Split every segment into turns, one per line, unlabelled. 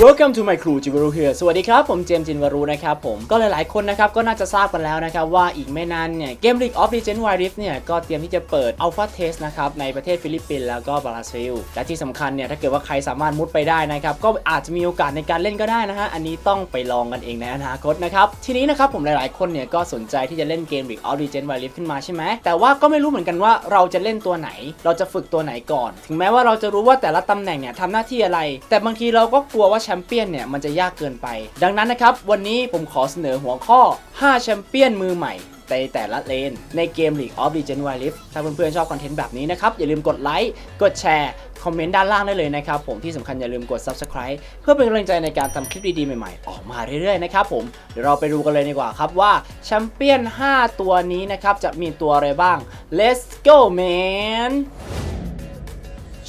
Welcome to my crew จิวรุ here สวัสดีครับ ผมเจมส์จินวารุนะครับผมก็หลายๆคนนะครับก็น่าจะทราบกันแล้วนะครับว่าอีกไม่นานเนี่ยเกม League of Legends Wild Rift เนี่ยก็เตรียมที่จะเปิด Alpha Test นะครับในประเทศฟิลิปปินส์แล้วก็บราซิล และที่สำคัญเนี่ยถ้าเกิดว่าใครสามารถมุดไปได้นะครับก็อาจจะมีโอกาสในการเล่นก็ได้นะฮะอันนี้ต้องไปลองกันเองในอนาคตนะครับทีนี้นะครับผมหลายๆคนเนี่ยก็สนใจที่จะเล่นเกม League of Legends Wild Rift ขึ้นมาใช่ไหมแต่ว่าก็ไม่รู้เหมือนกันว่าเราจะเล่นตัวไหน เราจะฝึกตัวไหนก่อน ถึงแม้ว่าเราจะรู้ว่าแต่ละตำแหน่งเนี่ยทำหน้าที่อะไร แต่บางทีเราก็กลัวว่าแชมเปี้ยนเนี่ยมันจะยากเกินไป ดังนั้นนะครับวันนี้ผมขอเสนอหัวข้อ 5 แชมเปี้ยนมือใหม่ในแต่ละเลน ในเกม League of Legends Wild Rift ถ้าเพื่อนๆชอบคอนเทนต์แบบนี้นะครับ อย่าลืมกดไลค์ กดแชร์ คอมเมนต์ด้านล่างได้เลยนะครับ ผมที่สำคัญอย่าลืมกด Subscribe เพื่อเป็นกำลังใจในการทำคลิปดีๆ ใหม่ๆ ออกมาเรื่อยๆ นะครับผม เดี๋ยวเราไปดูกันเลยดีกว่าครับว่าแชมเปี้ยน 5 ตัวนี้นะครับ จะมีตัวอะไรบ้าง Let's go man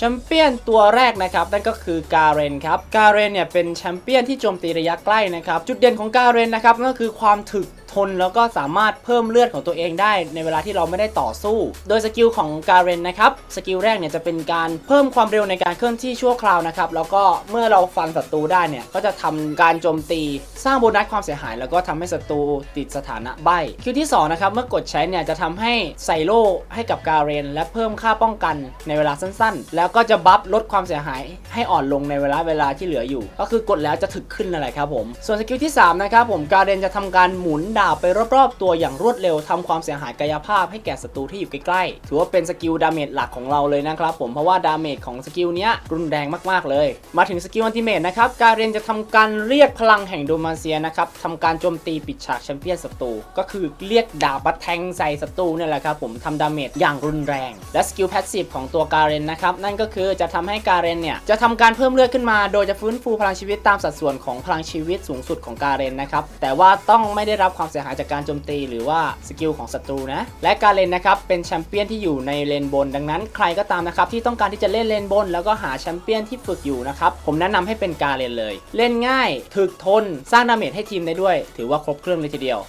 ชมเปี้ยนตัวแรกนะครับนั่นก็คือการเรนครับการเรนเนี่ยเป็นแชมเปี้ยนที่โจมตีระยะใกล้นะครับจุดเด่นของการเรนนะครับก็คือความถึก ทนแล้วก็สามารถเพิ่มเลือดของตัวเองได้ในเวลาที่เราไม่ได้ต่อสู้ โดยสกิลของการเรนนะครับสกิลแรกเนี่ยจะเป็นการเพิ่มความเร็วในการเคลื่อนที่ชั่วคราวนะครับแล้วก็เมื่อเราฟันศัตรูได้เนี่ยก็จะทำการโจมตี สร้างโบนัสความเสียหาย แล้วก็ทำให้ศัตรูติดสถานะใบคิวที่สองนะครับเมื่อกดใช้เนี่ยจะทำให้ใส่โล่ให้กับการเรน และเพิ่มค่าป้องกันในเวลาสั้นๆ แล้วก็จะบัฟลดความเสียหายให้อ่อนลงในเวลาเวลาที่เหลืออยู่ ก็คือกดแล้วจะถึกขึ้นนั่นแหละครับผมส่วนสกิลที่สามนะครับผมการเรนจะทำการหมุนดาบไปรอบๆ ตัวอย่างรวดเร็วทำความเสียหายกายภาพให้แก่ศัตรูที่อยู่ใกล้ๆ ถือว่าเป็นสกิลดาเมจหลักของเราเลยนะครับผมเพราะว่าดาเมจของสกิลเนี้ยรุนแรงมากๆเลย มาถึงสกิลอันติเมทนะครับการเรนจะทำการเรียกพลังแห่งโดมาเซียนะครับทำการโจมตีปิดฉากแชมเปี้ยนศัตรูก็คือเรียกดาบมาแทงใส่ศัตรูเนี่ยแหละครับผมทำดาเมจอย่างรุนแรง และสกิลแพสซีฟของตัวการเรนนะครับนั่นก็คือจะทำให้การเรนเนี่ยจะทำการเพิ่มเลือดขึ้นมา โดยจะฟื้นฟูพลังชีวิตตามสัดส่วนของพลังชีวิตสูงสุดของการเรนนะครับแต่ว่าต้องไม่ได้รับความเสียหายจากการโจมตีหรือว่าสกิลของศัตรูนะ และการเลนนะครับเป็นแชมเปี้ยนที่อยู่ในเลนบน ดังนั้นใครก็ตามนะครับที่ต้องการที่จะเล่นเลนบน แล้วก็หาแชมเปี้ยนที่ฝึกอยู่นะครับผมแนะนำให้เป็นการเลนเลย เล่นง่ายถึกทนสร้างดาเมจให้ทีมได้ด้วย ถือว่าครบเครื่องเลยทีเดียว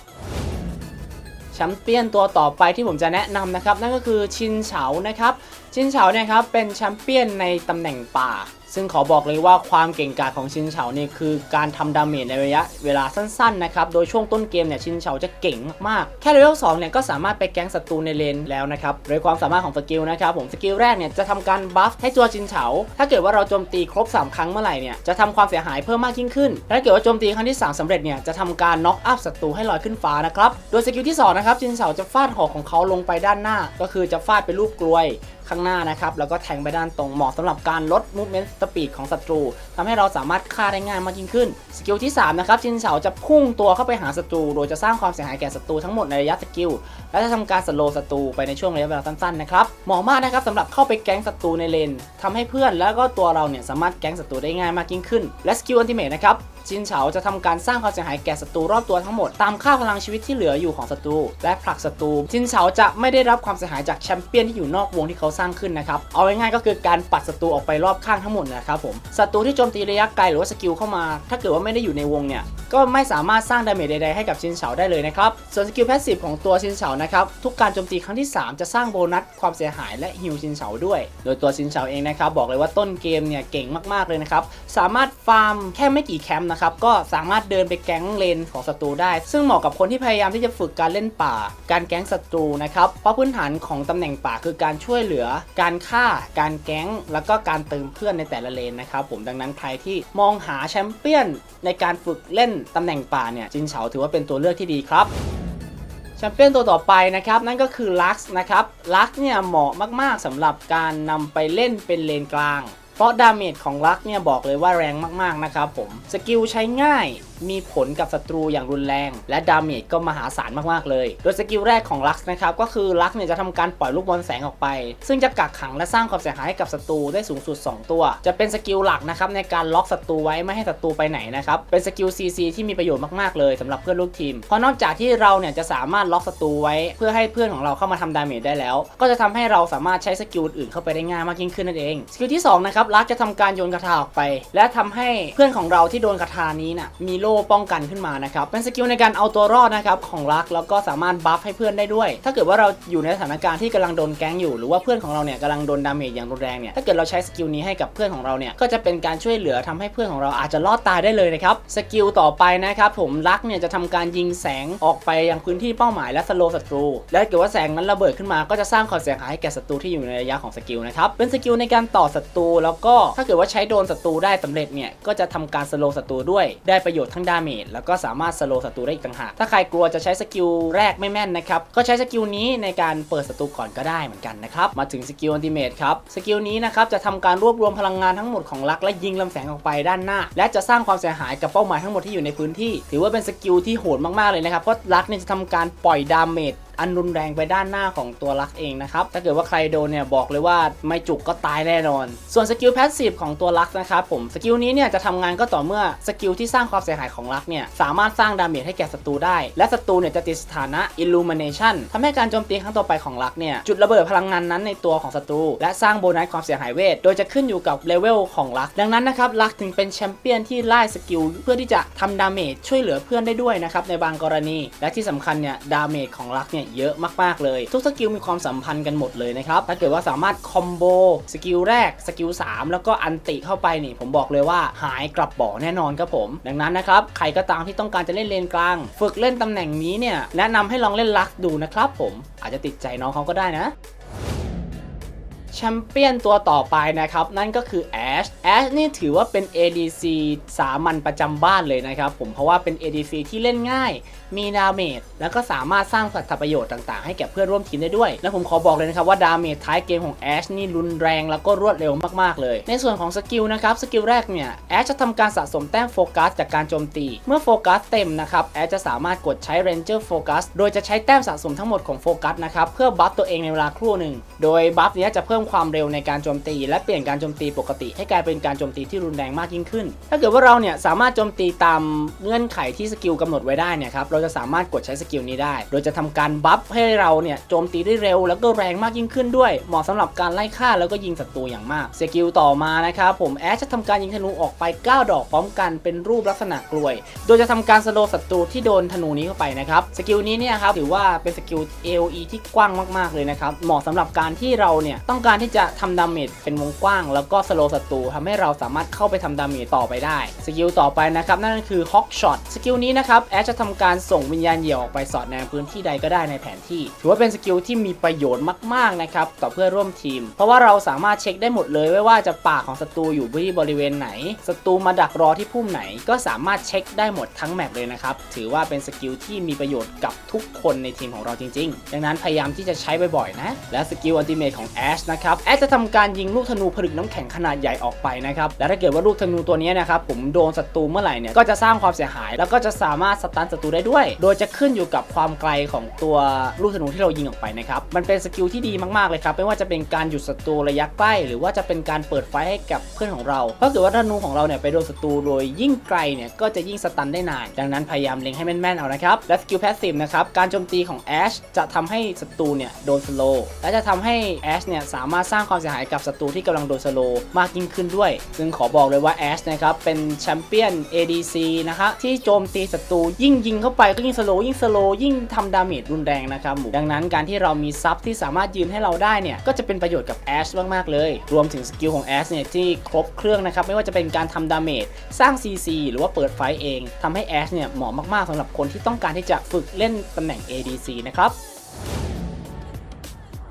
แชมเปี้ยนตัวต่อไปที่ผมจะแนะนำนะครับ นั่นก็คือชินเฉานะครับ ชินเฉาเนี่ยครับเป็นแชมเปี้ยนในตำแหน่งป่า ซึ่งขอบอกเลยว่าความเก่งกาจของชินเฉาเนี่ยคือการทำดาเมจในระยะเวลาสั้นๆนะครับ โดยช่วงต้นเกมเนี่ยชินเฉาจะเก่งมากๆ แค่เลเวล2เนี่ยก็สามารถไปแก๊งศัตรูในเลนแล้วนะครับโดยความสามารถของสกิลนะครับผมสกิลแรกเนี่ยจะทำการบัฟให้ตัวชินเฉา ถ้าเกิดว่าเราโจมตีครบ 3 ครั้งเมื่อไหร่เนี่ยจะทำความเสียหายเพิ่มมากยิ่งขึ้นและถ้าเกิดว่าโจมตีครั้งที่ 3สำเร็จเนี่ยจะทำการน็อกอัพศัตรูให้ลอยขึ้นฟ้านะครับ โดยสกิลที่สองนะครับชินเฉาจะฟาดหอกของเขาลงไปด้านหน้า ก็คือจะฟาดเป็นรูปกลวยข้างหน้านะครับ แล้วก็แทงไปด้านตรงเหมาะสำหรับการลด movement speed ของศัตรูทำให้เราสามารถฆ่าได้ง่ายมากยิ่งขึ้น สกิลที่ 3 นะครับจินเฉาจะพุ่งตัวเข้าไปหาศัตรู โดยจะสร้างความเสียหายแก่ศัตรูทั้งหมดในระยะสกิล และจะทำการสโลว์ศัตรูไปในช่วงระยะเวลาสั้นๆนะครับ เหมาะมากนะครับสำหรับเข้าไปแก๊งศัตรูในเลนทำให้เพื่อนแล้วก็ตัวเราเนี่ยสามารถแก๊งศัตรูได้ง่ายมากยิ่งขึ้น และสกิลอันติเมทนะครับ จินเฉาจะทำการสร้างความเสียหายแก่ศัตรูรอบตัวทั้งหมดตามค่าพลังชีวิตที่เหลืออยู่ของศัตรูและผลักศัตรูจินเฉาจะไม่ได้รับความเสียหายจากแชมเปี้ยนที่อยู่นอกวงที่เขาสร้างขึ้นนะครับเอาง่ายๆก็คือการปัดศัตรูออกไปรอบข้างทั้งหมดนะครับผมศัตรูที่โจมตีระยะไกลหรือว่าสกิลเข้ามา ถ้าเกิดว่าไม่ได้อยู่ในวงเนี่ยก็ไม่สามารถสร้างดาเมจใดๆให้กับชินเฉาได้เลยนะครับส่วนสกิลแพสซีฟของตัวชินเฉานะครับทุกการโจมตีครั้งที่ 3 จะสร้างโบนัสความเสียหายและฮิวชินเฉาด้วย โดยตัวชินเฉาเองนะครับบอกเลยว่าต้นเกมเนี่ยเก่งมากๆเลยนะครับสามารถฟาร์มแค่ไม่กี่แคมป์นะครับก็สามารถเดินไปแก๊งเลนของศัตรูได้ ซึ่งเหมาะกับคนที่พยายามที่จะฝึกการเล่นป่า การแก๊งศัตรูนะครับเพราะพื้นฐานของตำแหน่งป่าคือการช่วยเหลือ การฆ่า การแก๊ง แล้วก็การเติมเพื่อนในแต่ละเลนนะครับผมดังนั้นใครที่มองหาแชมเปี้ยนในการฝึกเล่นตำแหน่งป่าเนี่ยจินเฉาถือว่าเป็นตัวเลือกที่ดีครับแชมเปี้ยนตัวต่อไปนะครับนั่นก็คือลักซ์นะครับลักซ์เนี่ยเหมาะมากๆสำหรับการนำไปเล่นเป็นเลนกลาง เพราะดาเมจของลักเนี่ยบอกเลยว่าแรงมากๆนะครับผม สกิลใช้ง่าย มีผลกับศัตรูอย่างรุนแรง และดาเมจก็มหาศาลมาก ๆ เลย โดยสกิลแรกของลักซ์นะครับ ก็คือลักซ์เนี่ยจะทำการปล่อยลูกบอลแสงออกไป ซึ่งจะกักขังและสร้างความเสียหายให้กับศัตรูได้สูงสุด 2 ตัว จะเป็นสกิลหลักนะครับในการล็อกศัตรูไว้ไม่ให้ศัตรูไปไหนนะครับ เป็นสกิล CC ที่มีประโยชน์มาก ๆ เลยสำหรับเพื่อนลูกทีม เพราะนอกจากที่เราเนี่ยจะสามารถล็อกศัตรูไว้ เพื่อให้เพื่อนของเราเข้ามาทำดาเมจได้แล้ว ก็จะทำให้เราสามารถใช้สกิลอื่นเข้าไปได้ง่ายมากยิ่งขึ้นนั่นเอง สกิลที่สองนะครับลักซ์จะทำการโยนคาถาออกไป และทำให้เพื่อนของเราที่โดนคาถานี้น่ะมีโล่ป้องกันขึ้นมานะครับเป็นสกิลในการเอาตัวรอดนะครับของรักแล้วก็สามารถบัฟให้เพื่อนได้ด้วย ถ้าเกิดว่าเราอยู่ในสถานการณ์ที่กำลังโดนแก๊งอยู่หรือว่าเพื่อนของเราเนี่ยกำลังโดนดาเมจอย่างรุนแรงเนี่ยถ้าเกิดเราใช้สกิลนี้ให้กับเพื่อนของเราเนี่ยก็จะเป็นการช่วยเหลือทำให้เพื่อนของเราอาจจะรอดตายได้เลยนะครับสกิลต่อไปนะครับผมรักเนี่ยจะทำการยิงแสงออกไปยังพื้นที่เป้าหมายและสโลว์ศัตรู และถ้าเกิดว่าแสงนั้นระเบิดขึ้นมาก็จะสร้างความเสียหายให้แก่ศัตรูที่อยู่ในระยะของสกิลนะครับเป็นสกิลในการต่อศัตรูแล้วก็ถ้าเกิดว่าใช้โดนศัตรูได้สำเร็จเนี่ยก็จะทำการสโลว์ศัตรูด้วยได้ประโยชน์ทั้งดาเมจแล้วก็สามารถสโลว์ศัตรูได้อีกต่างหาก ถ้าใครกลัวจะใช้สกิลแรกไม่แม่นนะครับ ก็ใช้สกิลนี้ในการเปิดศัตรูก่อนก็ได้เหมือนกันนะครับ มาถึงสกิลอันติเมทครับ สกิลนี้นะครับจะทำการรวบรวมพลังงานทั้งหมดของลักและยิงลำแสงออกไปด้านหน้า และจะสร้างความเสียหายกับเป้าหมายทั้งหมดที่อยู่ในพื้นที่ ถือว่าเป็นสกิลที่โหดมากๆเลยนะครับ เพราะลักเนี่ยจะทำการปล่อยดาเมจ อันรุนแรงไปด้านหน้าของตัวลักเองนะครับถ้าเกิดว่าใครโดนเนี่ยบอกเลยว่าไม่จุกก็ตายแน่นอน ส่วนสกิลแพสซีฟของตัวลักนะครับผมสกิลนี้เนี่ยจะทำงานก็ต่อเมื่อสกิลที่สร้างความเสียหายของลักเนี่ยสามารถสร้างดาเมจให้แก่ศัตรูได้ และศัตรูเนี่ยจะติดสถานะ Illumination ทำให้การโจมตีครั้งต่อไปของลักเนี่ยจุดระเบิดพลังงานนั้นในตัวของศัตรูและสร้างโบนัสความเสียหายเวท โดยจะขึ้นอยู่กับเลเวลของลัก ดังนั้นนะครับลักถึงเป็นแชมเปี้ยนที่ไล่สกิลเพื่อที่จะทำดาเมจช่วยเหลือเพื่อนได้ด้วยนะครับในบางกรณี และที่สำคัญเนี่ยดาเมจของลักเนี่ยเยอะมากๆเลย ทุกสกิลมีความสัมพันธ์กันหมดเลยนะครับ ถ้าเกิดว่าสามารถคอมโบสกิลแรกสกิล3แล้วก็อันติเข้าไปนี่ผมบอกเลยว่าหายกลับบ่อแน่นอนครับผม ดังนั้นนะครับใครก็ตามที่ต้องการจะเล่นเลนกลาง ฝึกเล่นตำแหน่งนี้เนี่ยแนะนำให้ลองเล่นลักดูนะครับผมอาจจะติดใจน้องเขาก็ได้นะแชมเปี้ยนตัวต่อไปนะครับ นั่นก็คือแอช แอชนี่ถือว่าเป็น ADC สามัญประจำบ้านเลยนะครับผมเพราะว่าเป็น ADC ที่เล่นง่าย มีดาเมจแล้วก็สามารถสร้างสัตประโยชน์ต่างๆ ให้แก่เพื่อนร่วมทีมได้ด้วย และผมขอบอกเลยนะครับว่าดาเมจท้ายเกมของแอชนี่รุนแรงแล้วก็รวดเร็วมากๆเลย ในส่วนของสกิลนะครับสกิลแรกเนี่ยแอชจะทำการสะสมแต้มโฟกัสจากการโจมตี เมื่อโฟกัสเต็มนะครับแอชจะสามารถกดใช้ Ranger Focus โดยจะใช้แต้มสะสมทั้งหมดของโฟกัสนะครับเพื่อบัฟตัวเองในเวลาครู่หนึ่งโดยบัฟนี้จะเพิ่มความเร็วในการโจมตี และเปลี่ยนการโจมตีปกติให้กลายเป็น็นการโจมตีที่รุนแรงมากยิ่งขึ้น ถ้าเกิดว่าเราเนี่ยสามารถโจมตีตามเงื่อนไขที่สกิลกำหนดไว้ได้เนี่ยครับเราจะสามารถกดใช้สกิลนี้ได้ โดยจะทำการบัฟให้เราเนี่ยโจมตีได้เร็วแล้วก็แรงมากยิ่งขึ้นด้วย เหมาะสำหรับการไล่ฆ่าแล้วก็ยิงศัตรูอย่างมาก สกิลต่อมานะครับผมแอชจะทำการยิงธนูออกไป 9 ดอกพร้อมกันเป็นรูปลักษณะกลวย โดยจะทำการสโลว์ศัตรูที่โดนธนูนี้เข้าไปนะครับ สกิลนี้เนี่ยครับถือว่าเป็นสกิล AOE ที่กว้างมากๆเลยนะครับ เหมาะสำหรับการที่เราเนี่ยต้องการที่จะทำดาเมจเป็นวงกว้าง แล้วก็สโลว์ศัตรูทำให้เราสามารถเข้าไปทำดาเมจต่อไปได้ สกิลต่อไปนะครับ นั่นก็คือ Hawk Shot สกิลนี้นะครับแอชจะทำการส่งวิญญาณเหยี่ยวออกไปสอดแนมพื้นที่ใดก็ได้ในแผนที่ ถือว่าเป็นสกิลที่มีประโยชน์มากๆนะครับต่อเพื่อร่วมทีม เพราะว่าเราสามารถเช็คได้หมดเลยไม่ว่าจะป่ากของศัตรูอยู่ที่บริเวณไหนศัตรูมาดักรอที่พุ่มไหน ก็สามารถเช็คได้หมดทั้งแมปเลยนะครับถือว่าเป็นสกิลที่มีประโยชน์กับทุกคนในทีมของเราจริงๆ ดังนั้นพยายามที่จะใช้บ่อยๆนะและสกิลอัลติเมทของแอชนะครับแอชจะทำการยิงลูกธนูผลึกน้ำแข็งขนาดใหญ่ออกไปนะครับและถ้าเกิดว่าลูกธนูตัวนี้นะครับผมโดนศัตรูเมื่อไหร่เนี่ยก็จะสร้างความเสียหาย แล้วก็จะสามารถสตันศัตรูได้ด้วย โดยจะขึ้นอยู่กับความไกลของตัวลูกธนูที่เรายิงออกไปนะครับมันเป็นสกิลที่ดีมากๆเลยครับไม่ว่าจะเป็นการหยุดศัตรูระยะใกล้ หรือว่าจะเป็นการเปิดไฟให้กับเพื่อนของเราเพราะเกิดว่าธนูของเราเนี่ยไปโดนศัตรูโดยยิ่งไกลเนี่ยก็จะยิ่งสตันได้นาน ดังนั้นพยายามเล็งให้แม่นๆเอานะครับและสกิลแพสซีฟนะครับการโจมตีของแอชจะทำให้ศัตรูเนี่ยโดนสโลและจะทำให้แอชเนี่ยสามารถสร้างความเสียหายกับศัตรูที่กำลังโดนสโลมากยิ่งขึ้นด้วยซึ่งขอบอกเลยว่าแอชนะครับเป็นแชมเปี้ยน ADC นะครับที่โจมตีศัตรูยิ่งยิงเข้าไปก็ยิ่งสโลยิ่งสโลยิ่งทำดาเมจรุนแรงนะครับหมูดังนั้นการที่เรามีซับที่สามารถยืนให้เราได้เนี่ยก็จะเป็นประโยชน์กับแอชมากๆเลย รวมถึงสกิลของแอชเนี่ยที่ครบเครื่องนะครับไม่ว่าจะเป็นการทำดาเมจสร้าง CC หรือว่าเปิดไฟเองทำให้แอชเนี่ยเหมาะมากๆสำหรับคนที่ต้องการที่จะฝึกเล่นตำแหน่ง ADC นะครับ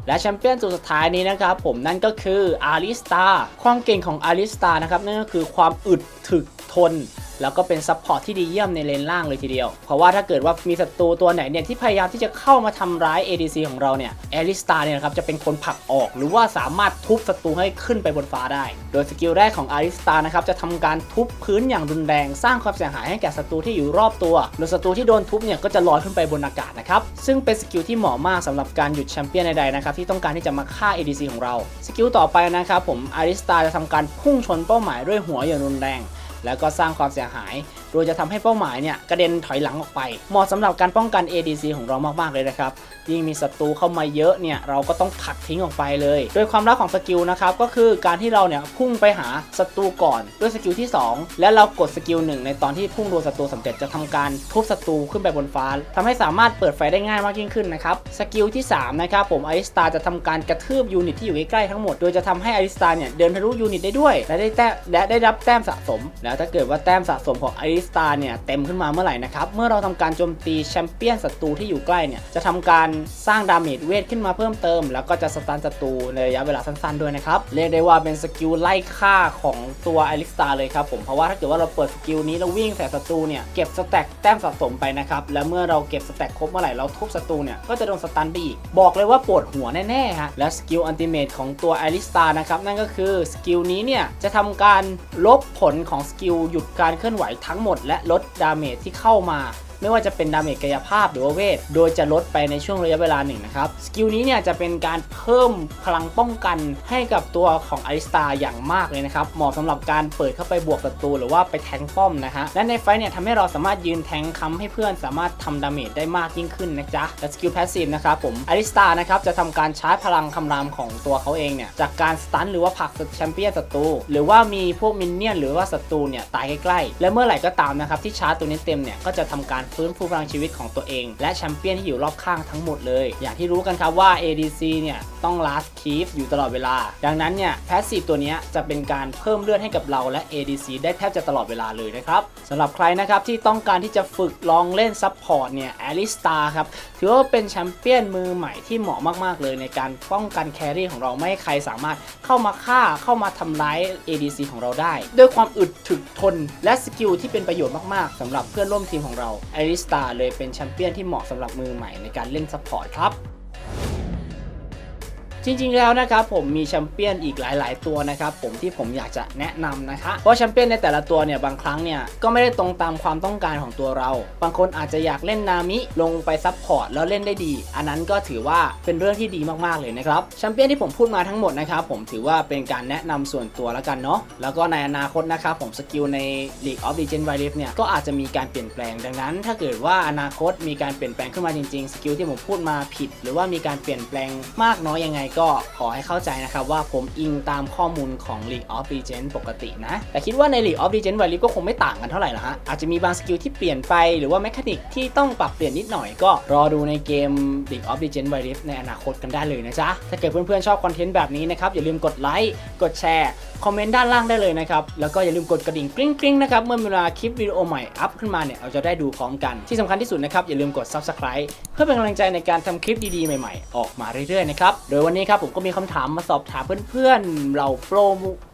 และแชมเปี้ยนตัวสุดท้ายนี้นะครับผมนั่นก็คืออาริสตาความเก่งของอาริสตานะครับนั่นก็คือความอึดถึก ทน แล้วก็เป็นซัพพอร์ตที่ดีเยี่ยมในเลนล่างเลยทีเดียว เพราะว่าถ้าเกิดว่ามีศัตรูตัวไหนเนี่ยที่พยายามที่จะเข้ามาทำร้าย ADC ของเราเนี่ยอาริสตาเนี่ยนะครับจะเป็นคนผลักออก หรือว่าสามารถทุบศัตรูให้ขึ้นไปบนฟ้าได้ โดยสกิลแรกของอาริสตานะครับจะทำการทุบพื้นอย่างรุนแรง สร้างความเสียหายให้แก่ศัตรูที่อยู่รอบตัวโดยศัตรูที่โดนทุบเนี่ยก็จะลอยขึ้นไปบนอากาศนะครับซึ่งเป็นสกิลที่เหมาะมากสำหรับการหยุดแชมเปี้ยนใดๆนะครับที่ต้องการที่จะมาฆ่า ADC ของเราสกิลต่อไปนะครับผมอาริสตาจะทำการพุ่งชนเป้าหมายด้วยหัวอย่างรุนแรง แล้วก็สร้างความเสียหาย โดยจะทำให้เป้าหมายเนี่ยกระเด็นถอยหลังออกไป เหมาะสำหรับการป้องกัน ADC ของเรามากๆเลยนะครับยิ่งมีศัตรูเข้ามาเยอะเนี่ยเราก็ต้องผลักทิ้งออกไปเลย โดยความลับของสกิลนะครับก็คือการที่เราเนี่ยพุ่งไปหาศัตรูก่อนด้วยสกิลที่ 2 และเรากดสกิลหนึ่งในตอนที่พุ่งโดนศัตรูสำเร็จจะทำการทุบศัตรูขึ้นไปบนฟ้าทำให้สามารถเปิดไฟได้ง่ายมากยิ่งขึ้นนะครับสกิลที่3นะครับผมไอริสตาจะทำการกระทืบยูนิตที่อยู่ใกล้ๆทั้งหมดโดยจะทำให้อริสตาเนี่ยเดินทะลุยูนิตได้ด้วยและได้แต้มและได้รับแต้มสะสม แล้วถ้าเกิดว่าแต้มสะสมของอริสตาเนี่ยเต็มขึ้นมาเมื่อไหร่นะครับ เมื่อเราทำการโจมตีแชมเปี้ยนศัตรูที่อยู่ใกล้เนี่ยจะทำการสร้างดาเมจเวทขึ้นมาเพิ่มเติม แล้วก็จะสตันศัตรูในระยะเวลาสั้นๆด้วยนะครับ เรียกได้ว่าเป็นสกิลไล่ฆ่าของตัวอริสตาเลยครับผมเพราะว่าถ้าเกิดว่าเราเปิดสกิลนี้แล้ววิ่งใส่ศัตรูเนี่ยเก็บสแต็กแต้มสะสมไปนะครับ และเมื่อเราเก็บสแต็กครบเมื่อไหร่เราทุบศัตรูเนี่ยก็จะโดนสตันไปอีก บอกเลยว่าปวดหัวแน่ๆฮะและสกิลอันติเมตของตัวอริสตานะครับนั่นก็คือสกิลนี้เนี่ยจะทำการลบผลของสกิลหยุดการเคลื่อนไหวทั้งหมดและลดดาเมจที่เข้ามา ไม่ว่าจะเป็นดาเมจกายภาพหรือว่าเวท โดยจะลดไปในช่วงระยะเวลาหนึ่งนะครับ สกิลนี้เนี่ยจะเป็นการเพิ่มพลังป้องกันให้กับตัวของอริสตาอย่างมากเลยนะครับ เหมาะสำหรับการเปิดเข้าไปบวกศัตรูหรือว่าไปแทงป้อมนะฮะ และในไฟท์เนี่ยทำให้เราสามารถยืนแทงค้ำให้เพื่อนสามารถทำดาเมจได้มากยิ่งขึ้นนะจ๊ะ และสกิลแพสซีฟนะครับผมอริสตานะครับจะทำการชาร์จพลังคำรามของตัวเขาเองเนี่ยจากการสตันหรือว่าผลักแชมเปี้ยนศัตรูหรือว่ามีพวกมินเนี่ยนหรือว่าศัตรูเนี่ยตายใกล้ๆและเมื่อไหร่ก็ตามนะครับที่ชาร์จตัวนี้เต็มเนี่ยก็จะทำการฟื้นฟูพลังชีวิตของตัวเอง และแชมเปี้ยนที่อยู่รอบข้างทั้งหมดเลย อย่างที่รู้กันครับว่า ADC เนี่ยต้อง last keep อยู่ตลอดเวลา ดังนั้นเนี่ยแพสซีฟตัวนี้จะเป็นการเพิ่มเลือดให้กับเราและ ADC ได้แทบจะตลอดเวลาเลยนะครับสำหรับใครนะครับที่ต้องการที่จะฝึกลองเล่นซับพอร์ตเนี่ยอลิสตาครับถือว่าเป็นแชมเปี้ยนมือใหม่ที่เหมาะมากๆเลยในการป้องกันแครี่ของเราไม่ให้ใครสามารถเข้ามาฆ่าเข้ามาทำร้าย ADC ของเราได้ ด้วยความอึดถึกทนและสกิลที่เป็นประโยชน์มากๆสำหรับเพื่อนร่วมทีมของเราไอริสตาเลยเป็นแชมเปี้ยนที่เหมาะสำหรับมือใหม่ในการเล่นซัพพอร์ตครับ จริงๆแล้วนะครับผมมีแชมเปี้ยนอีกหลายๆ ตัวนะครับผมที่ผมอยากจะแนะนำนะคะเพราะแชมเปี้ยนในแต่ละตัวเนี่ยบางครั้งเนี่ยก็ไม่ได้ตรงตามความต้องการของตัวเรา บางคนอาจจะอยากเล่นนามิลงไปซับพอร์ตแล้วเล่นได้ดี อันนั้นก็ถือว่าเป็นเรื่องที่ดีมากๆเลยนะครับแชมเปี้ยนที่ผมพูดมาทั้งหมดนะครับผมถือว่าเป็นการแนะนำส่วนตัวแล้วกันเนาะแล้วก็ในอนาคตนะครับผมสกิลใน League of Legends Wild Rift เนี่ยก็อาจจะมีการเปลี่ยนแปลงดังนั้น ถ้าเกิดว่าอนาคตมีการเปลี่ยนแปลงขึ้นมาจริงๆสกิลที่ผมพูดมาผิด หรือว่ามีการเปลี่ยนแปลงมากน้อยยังไงก็ขอให้เข้าใจนะครับว่าผมอิงตามข้อมูลของ League of Legends ปกตินะ แต่คิดว่าใน League of Legends Wild ก็คงไม่ต่างกันเท่าไหร่ละฮะ อาจจะมีบางสกิลที่เปลี่ยนไปหรือว่าแมคานิกที่ต้องปรับเปลี่ยนนิดหน่อยก็รอดูในเกม League of Legends Wild ในอนาคตกันได้เลยนะจ๊ะ ถ้าเกิดเพื่อนๆชอบคอนเทนต์แบบนี้นะครับอย่าลืมกดไลค์กดแชร์คอมเมนต์ด้านล่างได้เลยนะครับ แล้วก็อย่าลืมกดกระดิ่งกริ๊งกริ๊งนะครับ เมื่อเวลาคลิปวิดีโอใหม่อัพขึ้นมาเนี่ย เราจะได้ดูพร้อมกัน ที่สำคัญที่สุดนะครับ อย่าลืมกด Subscribe เพื่อเป็นกำลังใจในการทำคลิปดีๆ ใหม่ๆ ออกมาเรื่อยๆนะครับ โดยวันนี้ครับผมก็มีคำถามมาสอบถามเพื่อนๆ เราโปร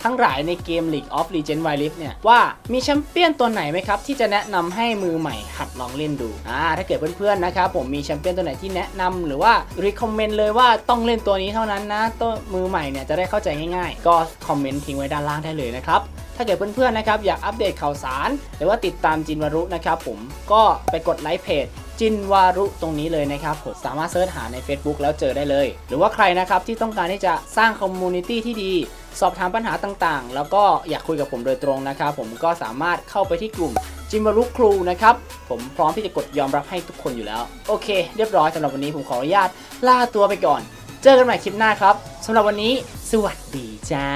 ทั้งหลายในเกม League of Legends Wild Rift เนี่ย ว่ามีแชมเปี้ยนตัวไหนไหมครับ ที่จะแนะนำให้มือใหม่หัดลองเล่นดูอ่าถ้าเกิดเพื่อนๆนะครับผมมีแชมเปี้ยนตัวไหนที่แนะนำหรือว่า recommend เลยว่าต้องเล่นตัวนี้เท่านั้นนะตัวมือใหม่เนี่ยจะได้เข้าใจง่ายๆ ก็คอมเมนต์ทิ้งไว้ด้านล่างได้เลยนะครับถ้าเกิดเพื่อนๆนะครับอยากอัปเดตข่าวสาร หรือว่าติดตามจินวรุนะครับผมก็ไปกดไลค์เพจ จินวารุตรงนี้เลยนะครับผมสามารถเสิร์ชหาใน Facebook แล้วเจอได้เลย หรือว่าใครนะครับที่ต้องการที่จะสร้างคอมมูนิตี้ที่ดี สอบถามปัญหาต่างๆ แล้วก็อยากคุยกับผมโดยตรงนะครับผมก็สามารถเข้าไปที่กลุ่มจินวารุครูนะครับ ผมพร้อมที่จะกดยอมรับให้ทุกคนอยู่แล้ว โอเค เรียบร้อยสำหรับวันนี้ผมขออนุญาตลาตัวไปก่อน เจอกันใหม่คลิปหน้าครับสำหรับวันนี้ สวัสดีจ้า